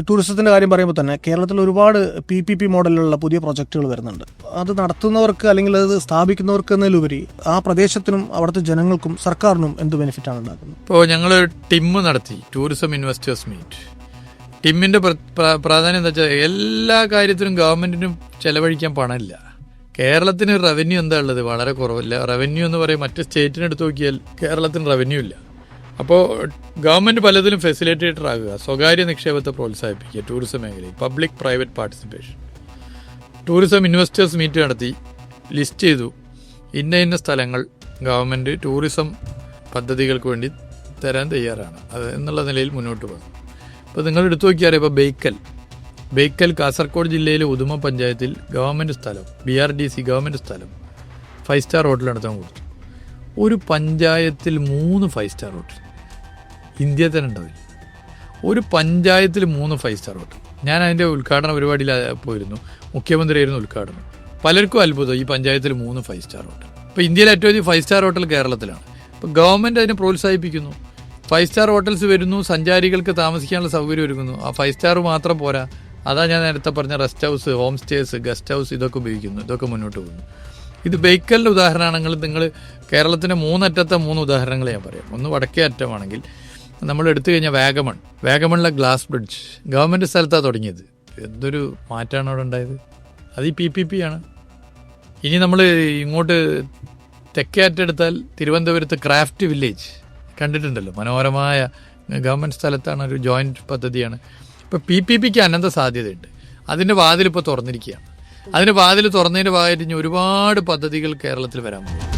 ടൂറിസത്തിന്റെ കാര്യം പറയുമ്പോൾ തന്നെ കേരളത്തിൽ ഒരുപാട് പി പി പി മോഡലിലുള്ള പുതിയ പ്രൊജക്റ്റുകൾ വരുന്നുണ്ട്. അത് നടത്തുന്നവർക്ക് അല്ലെങ്കിൽ അത് സ്ഥാപിക്കുന്നവർക്ക് എന്നതിലുപരി ആ പ്രദേശത്തിനും അവിടുത്തെ ജനങ്ങൾക്കും സർക്കാരിനും എന്ത് ബെനിഫിറ്റാണ് ഉണ്ടാക്കുന്നത്? ഇപ്പോൾ ഞങ്ങൾ ടിമ്മ് നടത്തി ടൂറിസം ഇൻവെസ്റ്റേഴ്സ് മീറ്റ് പ്ര- പ്രാധാന്യം എന്താ വെച്ചാൽ എല്ലാ കാര്യത്തിനും ഗവൺമെന്റിനും ചെലവഴിക്കാൻ പണമില്ല കേരളത്തിന് റവന്യൂ എന്താ ഉള്ളത്? വളരെ കുറവില്ല. റവന്യൂ എന്ന് പറയും മറ്റ് സ്റ്റേറ്റിനെടുത്ത് നോക്കിയാൽ കേരളത്തിന് റവന്യൂ ഇല്ല. അപ്പോൾ ഗവൺമെന്റ് പലതിലും ഫെസിലിറ്റേറ്റർ ആകുക സ്വകാര്യ നിക്ഷേപത്തെ പ്രോത്സാഹിപ്പിക്കുക ടൂറിസം മേഖലയിൽ public private participation tourism investors meet നടത്തി ലിസ്റ്റ് ചെയ്തു ഇന്ന ഇന്ന സ്ഥലങ്ങൾ ഗവൺമെന്റ് ടൂറിസം പദ്ധതികൾക്ക് വേണ്ടി തരാൻ തയ്യാറാണ്. അത് എന്നുള്ള നിലയിൽ മുന്നോട്ട് പോകും. ഇപ്പോൾ നിങ്ങൾ എടുത്തു നോക്കിയാൽ ഇപ്പോൾ ബേക്കൽ. ബേക്കൽ കാസർഗോഡ് ജില്ലയിലെ ഉദുമ പഞ്ചായത്തിൽ ഗവൺമെന്റ് സ്ഥലം B R D C government സ്ഥലം ഫൈവ് സ്റ്റാർ ഹോട്ടൽ നടത്താൻ കൊടുത്തു. ഒരു പഞ്ചായത്തിൽ മൂന്ന് ഫൈവ് സ്റ്റാർ ഹോട്ടൽ ഇന്ത്യയിൽ തന്നെ ഉണ്ടാവില്ല. ഒരു പഞ്ചായത്തിൽ മൂന്ന് ഫൈവ് സ്റ്റാർ ഹോട്ടൽ ഞാൻ അതിന്റെ ഉദ്ഘാടന പരിപാടിയിൽ പോയിരുന്നു. മുഖ്യമന്ത്രിയായിരുന്നു ഉദ്ഘാടനം. പലർക്കും അത്ഭുതം ഈ പഞ്ചായത്തിൽ മൂന്ന് ഫൈവ് സ്റ്റാർ ഹോട്ടൽ ഇപ്പോൾ ഇന്ത്യയിലെ ഏറ്റവും വലിയ ഫൈവ് സ്റ്റാർ ഹോട്ടൽ കേരളത്തിലാണ്. ഇപ്പോൾ ഗവൺമെന്റ് അതിനെ പ്രോത്സാഹിപ്പിക്കുന്നു. ഫൈവ് സ്റ്റാർ ഹോട്ടൽസ് വരുന്നു സഞ്ചാരികൾക്ക് താമസിക്കാനുള്ള സൗകര്യം ഒരുങ്ങുന്നു ആ ഫൈവ് സ്റ്റാർ മാത്രം പോരാ. അതാ ഞാൻ നേരത്തെ പറഞ്ഞ rest house home stays guest house ഇതൊക്കെ ഉപയോഗിക്കുന്നു. ഇതൊക്കെ മുന്നോട്ട് പോകുന്നു. ഇത് ബേക്കലിന്റെ ഉദാഹരണമാണെങ്കിൽ നിങ്ങൾ കേരളത്തിന്റെ മൂന്നറ്റത്തെ മൂന്ന് ഉദാഹരണങ്ങൾ ഞാൻ പറയാം. ഒന്ന് വടക്കേ അറ്റമാണെങ്കിൽ നമ്മൾ എടുത്തു കഴിഞ്ഞാൽ വാഗമൺ. വാഗമണിലെ ഗ്ലാസ് ബ്രിഡ്ജ്. ഗവൺമെന്റ് സ്ഥലത്താണ് തുടങ്ങിയത്. എന്തൊരു മാറ്റമാണ് അവിടെ ഉണ്ടായത്? അത് ഈ പി പി പി ആണ്. ഇനി നമ്മൾ ഇങ്ങോട്ട് തെക്കേ അറ്റെടുത്താൽ തിരുവനന്തപുരത്ത് ക്രാഫ്റ്റ് വില്ലേജ് കണ്ടിട്ടുണ്ടല്ലോ. മനോഹരമായ ഗവൺമെന്റ് സ്ഥലത്താണ് ഒരു ജോയിന്റ് പദ്ധതിയാണ്. ഇപ്പോൾ പി പി പിക്ക് അനന്ത സാധ്യതയുണ്ട്. അതിന്റെ വാതിൽ ഇപ്പോൾ തുറന്നിരിക്കുകയാണ്. അതിന്റെ വാതിൽ തുറന്നതിന്റെ ഭാഗമായിട്ട് ഇനി ഒരുപാട് പദ്ധതികൾ കേരളത്തിൽ വരാൻ പോകും